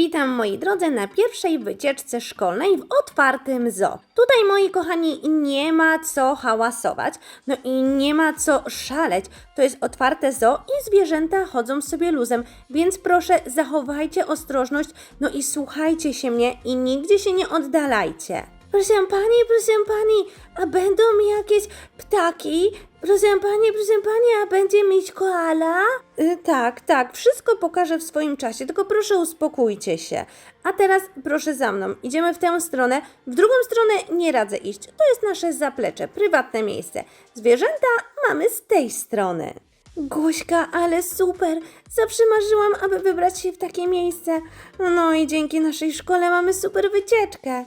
Witam moi drodzy na pierwszej wycieczce szkolnej w otwartym zoo. Tutaj moi kochani nie ma co hałasować, no i nie ma co szaleć. To jest otwarte zoo i zwierzęta chodzą sobie luzem, więc proszę zachowajcie ostrożność, no i słuchajcie się mnie i nigdzie się nie oddalajcie. Proszę pani, proszę pani, a będą jakieś ptaki? Proszę pani, proszę pani, a będzie mieć koala? Y, tak, tak, wszystko pokażę w swoim czasie, tylko proszę uspokójcie się. A teraz proszę za mną, idziemy w tę stronę. W drugą stronę nie radzę iść, to jest nasze zaplecze, prywatne miejsce. Zwierzęta mamy z tej strony. Gośka, ale super! Zawsze marzyłam, aby wybrać się w takie miejsce. No i dzięki naszej szkole mamy super wycieczkę.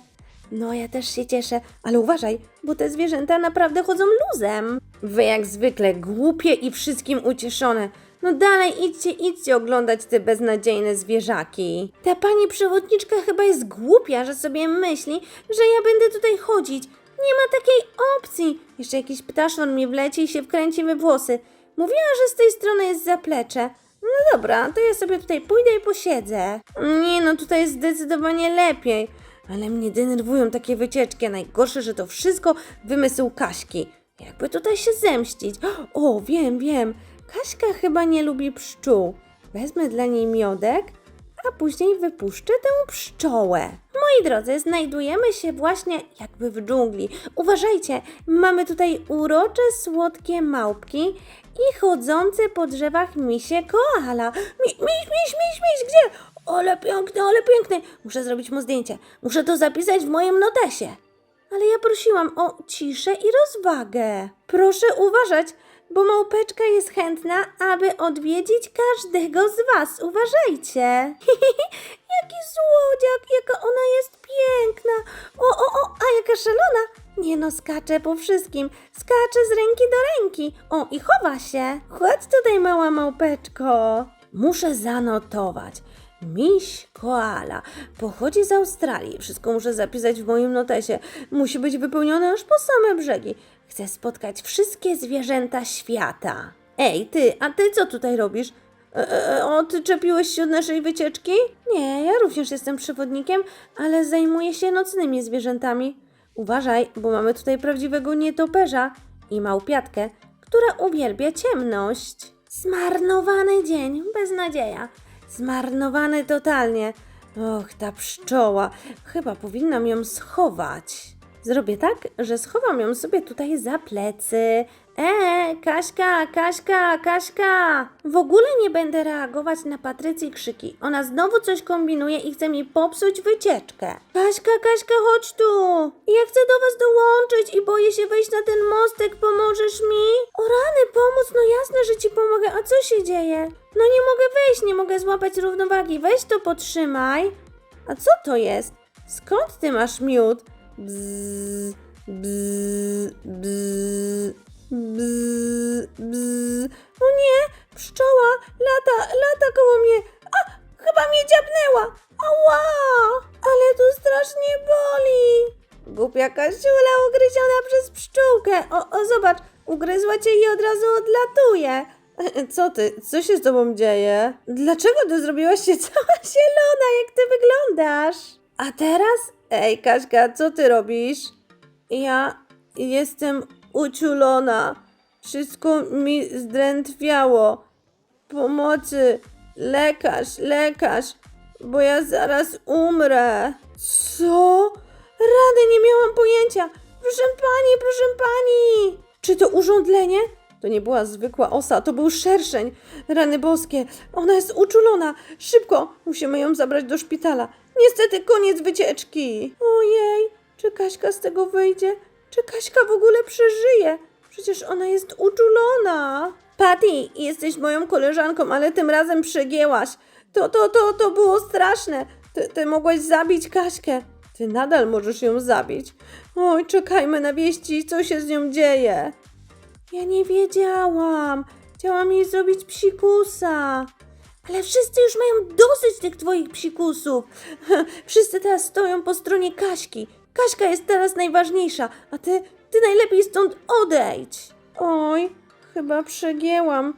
No, ja też się cieszę, ale uważaj, bo te zwierzęta naprawdę chodzą luzem. Wy jak zwykle głupie i wszystkim ucieszone. No dalej idźcie, idźcie oglądać te beznadziejne zwierzaki. Ta pani przewodniczka chyba jest głupia, że sobie myśli, że ja będę tutaj chodzić. Nie ma takiej opcji. Jeszcze jakiś ptaszon mi wleci i się wkręci we włosy. Mówiła, że z tej strony jest zaplecze. No dobra, to ja sobie tutaj pójdę i posiedzę. Nie no, tutaj jest zdecydowanie lepiej. Ale mnie denerwują takie wycieczki. a Najgorsze, że to wszystko wymysł Kaśki. Jakby tutaj się zemścić. O, wiem, wiem. Kaśka chyba nie lubi pszczół. Wezmę dla niej miodek, a później wypuszczę tę pszczołę. Moi drodzy, znajdujemy się właśnie jakby w dżungli. Uważajcie, mamy tutaj urocze, słodkie małpki i chodzące po drzewach misie koala. Mi, miś, miś, miś, miś, gdzie? Ale piękny, ale piękny. Muszę zrobić mu zdjęcie. Muszę to zapisać w moim notesie. Ale ja prosiłam o ciszę i rozwagę. Proszę uważać, bo małpeczka jest chętna, aby odwiedzić każdego z was. Uważajcie. Jaki słodziak, jaka ona jest piękna. O, o, o, a jaka szalona. Nie no, skacze po wszystkim. Skacze z ręki do ręki. O, i chowa się. Chodź tutaj, mała małpeczko. Muszę zanotować. Miś koala pochodzi z Australii. Wszystko muszę zapisać w moim notesie. Musi być wypełnione aż po same brzegi. Chcę spotkać wszystkie zwierzęta świata. Ej, ty, a ty co tutaj robisz? E, e, odczepiłeś się od naszej wycieczki? Nie, ja również jestem przewodnikiem, ale zajmuję się nocnymi zwierzętami. Uważaj, bo mamy tutaj prawdziwego nietoperza i małpiatkę, która uwielbia ciemność. Zmarnowany dzień, beznadzieja. Zmarnowany totalnie. Och, ta pszczoła. Chyba powinnam ją schować. Zrobię tak, że schowam ją sobie tutaj za plecy. E, Kaśka, Kaśka, Kaśka! W ogóle nie będę reagować na Patrycji krzyki. Ona znowu coś kombinuje i chce mi popsuć wycieczkę. Kaśka, Kaśka, chodź tu! Ja chcę do was dołączyć i boję się wejść na ten mostek. Pomożesz mi? O rany, pomóc? No jasne, że ci pomogę. A co się dzieje? No nie mogę wejść, nie mogę złapać równowagi. Weź to potrzymaj. A co to jest? Skąd ty masz miód? Bzz, bzz, bzz, bzz, bzz. O nie, pszczoła lata, lata koło mnie. A, chyba mnie dziabnęła. Ała, ale to strasznie boli. Głupia Kasiula ugryziona przez pszczółkę. O, o, zobacz, ugryzła cię i od razu odlatuje. Co ty? Co się z tobą dzieje? Dlaczego ty zrobiłaś się cała zielona? Jak ty wyglądasz? A teraz? Ej, Kaśka, co ty robisz? Ja jestem uciulona. Wszystko mi zdrętwiało. Pomocy! Lekarz, lekarz! Bo ja zaraz umrę. Co? Rady, nie miałam pojęcia. Proszę pani, proszę pani! Czy to urządlenie? To nie była zwykła osa, to był szerszeń. Rany boskie, ona jest uczulona. Szybko, musimy ją zabrać do szpitala. Niestety koniec wycieczki. Ojej, czy Kaśka z tego wyjdzie? Czy Kaśka w ogóle przeżyje? Przecież ona jest uczulona. Patty, jesteś moją koleżanką, ale tym razem przegięłaś. To, to, to, to było straszne. Ty, ty mogłaś zabić Kaśkę. Ty nadal możesz ją zabić. Oj, czekajmy na wieści, co się z nią dzieje. Ja nie wiedziałam. Chciałam jej zrobić psikusa. Ale wszyscy już mają dosyć tych twoich psikusów. Wszyscy teraz stoją po stronie Kaśki. Kaśka jest teraz najważniejsza, a ty, ty najlepiej stąd odejdź. Oj, chyba przegięłam.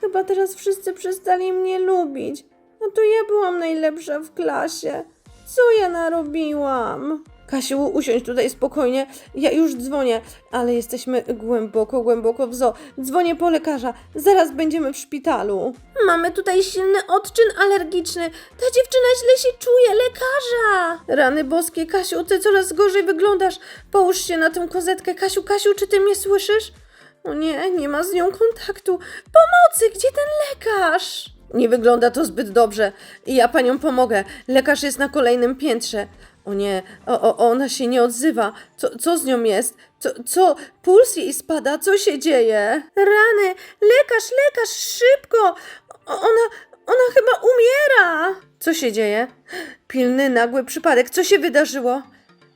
Chyba teraz wszyscy przestali mnie lubić. No to ja byłam najlepsza w klasie. Co ja narobiłam? Kasiu, usiądź tutaj spokojnie. Ja już dzwonię, ale jesteśmy głęboko, głęboko w zoo. Dzwonię po lekarza. Zaraz będziemy w szpitalu. Mamy tutaj silny odczyn alergiczny. Ta dziewczyna źle się czuje. Lekarza! Rany boskie, Kasiu, ty coraz gorzej wyglądasz. Połóż się na tę kozetkę. Kasiu, Kasiu, czy ty mnie słyszysz? O nie, nie ma z nią kontaktu. Pomocy, gdzie ten lekarz? Nie wygląda to zbyt dobrze. Ja panią pomogę. Lekarz jest na kolejnym piętrze. O nie, o, o, ona się nie odzywa. Co, co z nią jest? Co, co? Puls jej spada? Co się dzieje? Rany! Lekarz, lekarz, szybko! O, ona, ona chyba umiera! Co się dzieje? Pilny, nagły przypadek. Co się wydarzyło?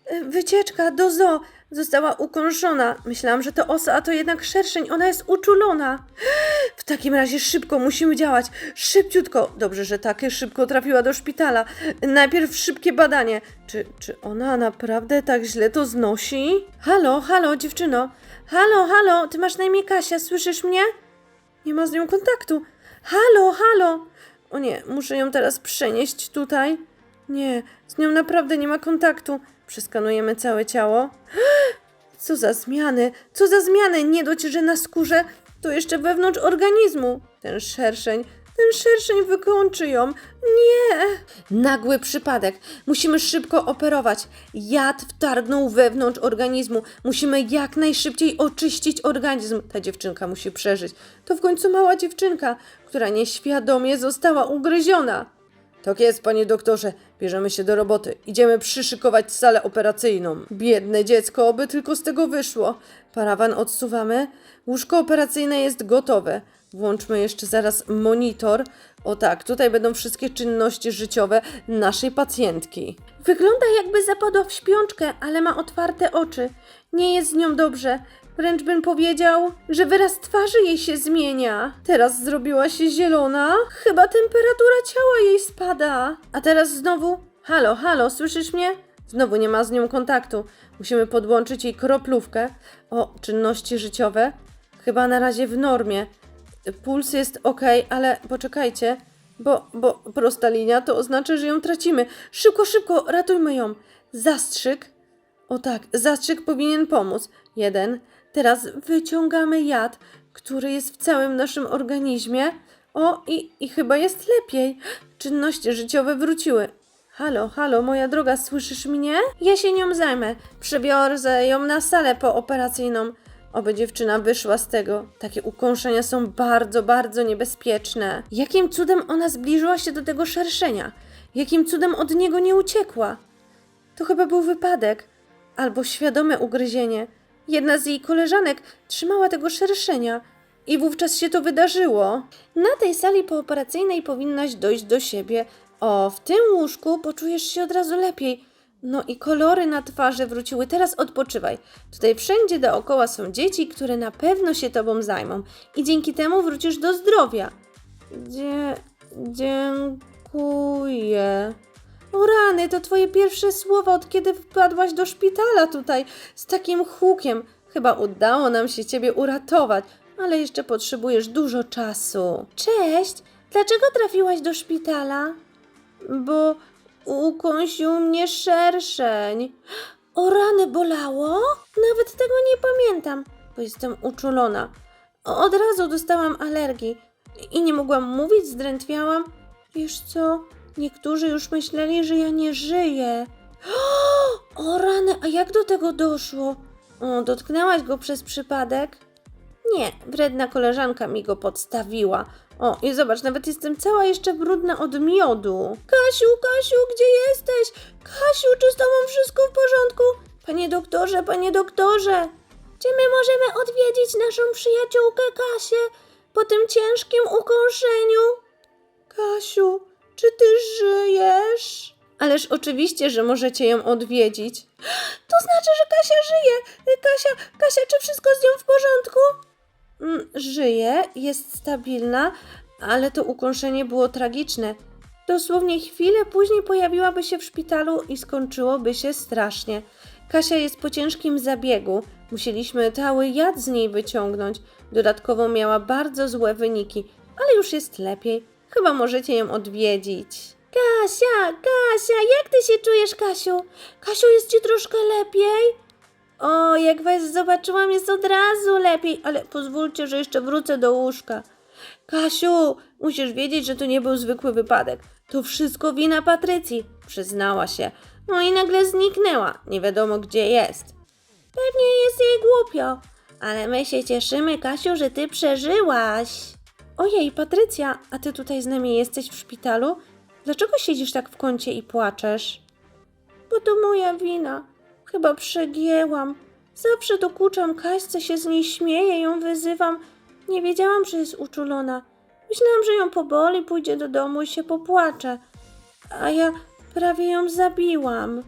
E, Wycieczka do zoo. Została ukąszona. Myślałam, że to osa, a to jednak szerszeń. Ona jest uczulona. W takim razie szybko musimy działać. Szybciutko. Dobrze, że takie szybko trafiła do szpitala. Najpierw szybkie badanie. Czy, czy ona naprawdę tak źle to znosi? Halo, halo, dziewczyno. Halo, halo, ty masz na imię Kasia, słyszysz mnie? Nie ma z nią kontaktu. Halo, halo. O nie, muszę ją teraz przenieść tutaj. Nie, z nią naprawdę nie ma kontaktu. Przeskanujemy całe ciało. Co za zmiany, co za zmiany, nie dość, że na skórze, to jeszcze wewnątrz organizmu. Ten szerszeń, ten szerszeń wykończy ją. Nie! Nagły przypadek. Musimy szybko operować. Jad wtargnął wewnątrz organizmu. Musimy jak najszybciej oczyścić organizm. Ta dziewczynka musi przeżyć. To w końcu mała dziewczynka, która nieświadomie została ugryziona. Tak jest, panie doktorze. Bierzemy się do roboty. Idziemy przyszykować salę operacyjną. Biedne dziecko, oby tylko z tego wyszło. Parawan odsuwamy. Łóżko operacyjne jest gotowe. Włączmy jeszcze zaraz monitor. O tak, tutaj będą wszystkie czynności życiowe naszej pacjentki. Wygląda jakby zapadła w śpiączkę, ale ma otwarte oczy. Nie jest z nią dobrze. Wręcz bym powiedział, że wyraz twarzy jej się zmienia. Teraz zrobiła się zielona. Chyba temperatura ciała jej spada. A teraz znowu. Halo, halo, słyszysz mnie? Znowu nie ma z nią kontaktu. Musimy podłączyć jej kroplówkę. O, czynności życiowe. Chyba na razie w normie. Puls jest ok, ale poczekajcie, bo, bo prosta linia to oznacza, że ją tracimy. Szybko, szybko, ratujmy ją. Zastrzyk. O tak, zastrzyk powinien pomóc. Jeden. Teraz wyciągamy jad, który jest w całym naszym organizmie. O, i, i chyba jest lepiej. Czynności życiowe wróciły. Halo, halo, moja droga, słyszysz mnie? Ja się nią zajmę. Przybiorę ją na salę pooperacyjną. Oby dziewczyna wyszła z tego. Takie ukąszenia są bardzo, bardzo niebezpieczne. Jakim cudem ona zbliżyła się do tego szerszenia? Jakim cudem od niego nie uciekła? To chyba był wypadek. Albo świadome ugryzienie. Jedna z jej koleżanek trzymała tego szerszenia i wówczas się to wydarzyło. Na tej sali pooperacyjnej powinnaś dojść do siebie. O, w tym łóżku poczujesz się od razu lepiej. No i kolory na twarzy wróciły. Teraz odpoczywaj. Tutaj wszędzie dookoła są dzieci, które na pewno się tobą zajmą i dzięki temu wrócisz do zdrowia. Dzie... dziękuję. O rany, to twoje pierwsze słowa od kiedy wpadłaś do szpitala tutaj z takim hukiem. Chyba udało nam się ciebie uratować, ale jeszcze potrzebujesz dużo czasu. Cześć, dlaczego trafiłaś do szpitala? Bo ukąsił mnie szerszeń. O rany, bolało? Nawet tego nie pamiętam, bo jestem uczulona. Od razu dostałam alergii i nie mogłam mówić, zdrętwiałam. Wiesz co? Niektórzy już myśleli, że ja nie żyję. O rany, a jak do tego doszło? O, dotknęłaś go przez przypadek? Nie, wredna koleżanka mi go podstawiła. O, i zobacz, nawet jestem cała jeszcze brudna od miodu. Kasiu, Kasiu, gdzie jesteś? Kasiu, czy z tobą wszystko w porządku? Panie doktorze, panie doktorze, czy my możemy odwiedzić naszą przyjaciółkę Kasię po tym ciężkim ukąszeniu? Kasiu, czy ty żyjesz? Ależ oczywiście, że możecie ją odwiedzić. To znaczy, że Kasia żyje. Kasia, Kasia, czy wszystko z nią w porządku? Mm, Żyje, jest stabilna, ale to ukąszenie było tragiczne. Dosłownie chwilę później pojawiłaby się w szpitalu i skończyłoby się strasznie. Kasia jest po ciężkim zabiegu. Musieliśmy cały jad z niej wyciągnąć. Dodatkowo miała bardzo złe wyniki, ale już jest lepiej. Chyba możecie ją odwiedzić. Kasia, Kasia, jak ty się czujesz, Kasiu? Kasiu, jest ci troszkę lepiej? O, jak was zobaczyłam, jest od razu lepiej, ale pozwólcie, że jeszcze wrócę do łóżka. Kasiu, musisz wiedzieć, że to nie był zwykły wypadek. To wszystko wina Patrycji, przyznała się. No i nagle zniknęła, nie wiadomo gdzie jest. Pewnie jest jej głupio, ale my się cieszymy, Kasiu, że ty przeżyłaś. Ojej, Patrycja, a ty tutaj z nami jesteś w szpitalu? Dlaczego siedzisz tak w kącie i płaczesz? Bo to moja wina. Chyba przegięłam. Zawsze dokuczam Kaśce, się z niej śmieję, ją wyzywam. Nie wiedziałam, że jest uczulona. Myślałam, że ją poboli, pójdzie do domu i się popłacze. A ja prawie ją zabiłam.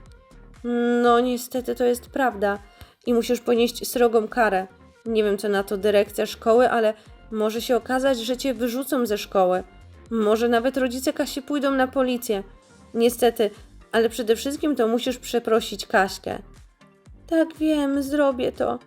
No, niestety to jest prawda. I musisz ponieść srogą karę. Nie wiem, co na to dyrekcja szkoły, ale może się okazać, że cię wyrzucą ze szkoły. Może nawet rodzice Kasi pójdą na policję. Niestety, ale przede wszystkim to musisz przeprosić Kaśkę. Tak wiem, zrobię to.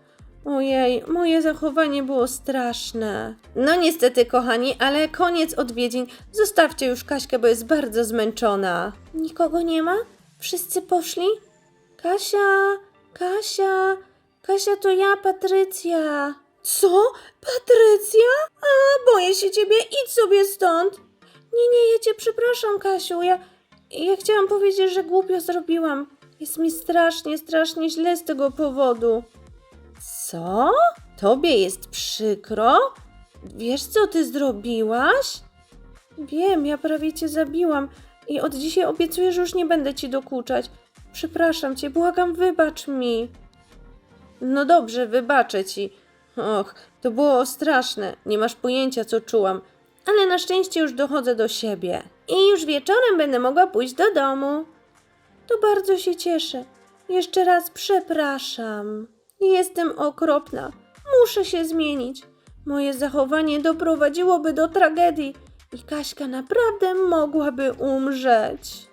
Ojej, moje zachowanie było straszne. No niestety, kochani, ale koniec odwiedzin. Zostawcie już Kaśkę, bo jest bardzo zmęczona. Nikogo nie ma? Wszyscy poszli? Kasia, Kasia, Kasia to ja, Patrycja. Co? Patrycja? A, boję się ciebie, idź sobie stąd. Nie, nie, ja cię przepraszam, Kasiu, ja, ja chciałam powiedzieć, że głupio zrobiłam. Jest mi strasznie, strasznie źle z tego powodu. Co? Tobie jest przykro? Wiesz, co ty zrobiłaś? Wiem, ja prawie cię zabiłam i od dzisiaj obiecuję, że już nie będę ci dokuczać. Przepraszam cię, błagam, wybacz mi. No dobrze, wybaczę ci. Och, to było straszne. Nie masz pojęcia, co czułam. Ale na szczęście już dochodzę do siebie. I już wieczorem będę mogła pójść do domu. To bardzo się cieszę. Jeszcze raz przepraszam. Jestem okropna. Muszę się zmienić. Moje zachowanie doprowadziłoby do tragedii i Kaśka naprawdę mogłaby umrzeć.